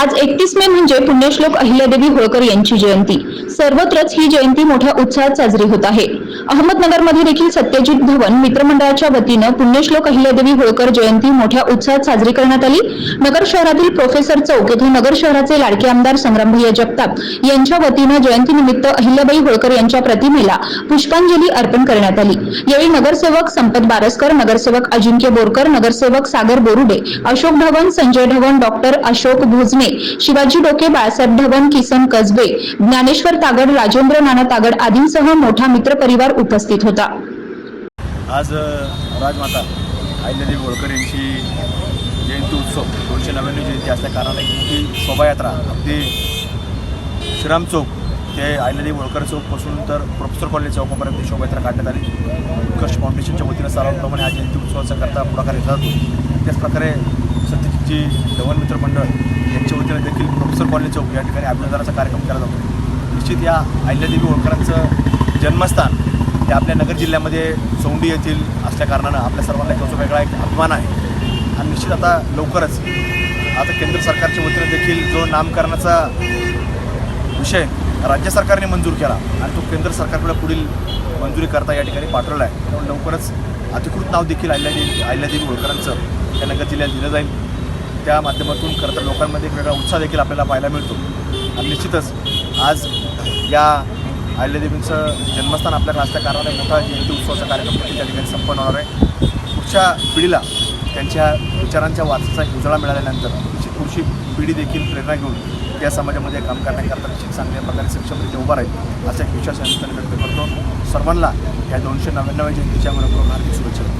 आज एकतीस मे म्हणजे पुण्यश्लोक अहिल्यादेवी होळकर यांची जयंती. सर्वत्रच ही जयंती मोठ्या उत्साहात साजरी होत आहे. अहमदनगरमध्ये देखील सत्यजित धवन मित्रमंडळाच्या वतीनं पुण्यश्लोक अहिल्यादेवी होळकर जयंती मोठ्या उत्साहात साजरी करण्यात आली. नगर शहरातील प्रोफेसर चौक येथे नगर शहराचे लाडके आमदार संग्रामभैया जगताप यांच्या वतीनं जयंतीनिमित्त अहिल्याबाई होळकर यांच्या प्रतिमेला पुष्पांजली अर्पण करण्यात आली. यावेळी नगरसेवक संपत बारसकर नगरसेवक अजिंक्य बोरकर नगरसेवक सागर बोरुडे अशोक धवन संजय धवन डॉक्टर अशोक भोजने शिवाजी डोके बाळासाहेब धवन किसन कसबे ज्ञानेश्वर तागड राजेंद्र नाना तागड आदींसह मोठा मित्रपरिवार उपस्थित होता. आज राजमाता अहिल्यादेवी होळकर यांची जयंती उत्सव दोनशे नव्याण्णव जयंती असल्या कारणाने ती शोभायात्रा अगदी श्रीराम चौक ते अहिल्यादेवी होळकर चौकपासून तर प्रोफेसर कॉलेज चौकापर्यंत शोभायात्रा काढण्यात आली. उत्कर्ष फाउंडेशनच्या वतीनं सर्वांप्रमाणे हा जयंती उत्सवाचा करता पुढाकार घेतला जातो. त्याचप्रकारे सत्यजितची धवन मित्र मंडळ यांच्या वतीनं देखील प्रोफेसर कॉलेज चौक या ठिकाणी अभिनंदनाचा कार्यक्रम केला जातो. निश्चित या अहिल्यादेवी होळकरांचं जन्मस्थान हे आपल्या नगर जिल्ह्यामध्ये चौंडी येथील असल्याकारणानं आपल्या सर्वांना एक त्याचा वेगळा एक अभिमान आहे. आणि निश्चित आता लवकरच आता केंद्र सरकारच्या वतीनं देखील जो नामकरणाचा विषय राज्य सरकारने मंजूर केला आणि तो केंद्र सरकारकडे पुढील मंजुरी करता या ठिकाणी पाठवला आहे. त्यामुळे लवकरच अधिकृत नाव देखील अहिल्यादेवी अहिल्यादेवी होळकरांचं या नगर जिल्ह्यात दिलं जाईल. त्या माध्यमातून खरं तर लोकांमध्ये एक वेगळा उत्साह देखील आपल्याला पाहायला मिळतो. आणि निश्चितच आज या अहिल्यादेवींचं जन्मस्थान आपल्या असल्या कारणाने मोठा जयंती उत्सवाचा कार्यक्रम त्या ठिकाणी संपन्न होणार आहे. पुढच्या पिढीला त्यांच्या विचारांच्या वारसाचा उजळा मिळाल्यानंतर निश्चित पुढची पिढी देखील प्रेरणा घेऊन या समाजामध्ये काम करण्याकरता निश्चित चांगल्या प्रकारे सक्षमरित्या उभा राहील असा एक विश्वास या व्यक्त करतो. सर्वांना या दोनशे नव्याण्णव जयंतीच्या मनपूर्वक हार्दिक शुभेच्छा.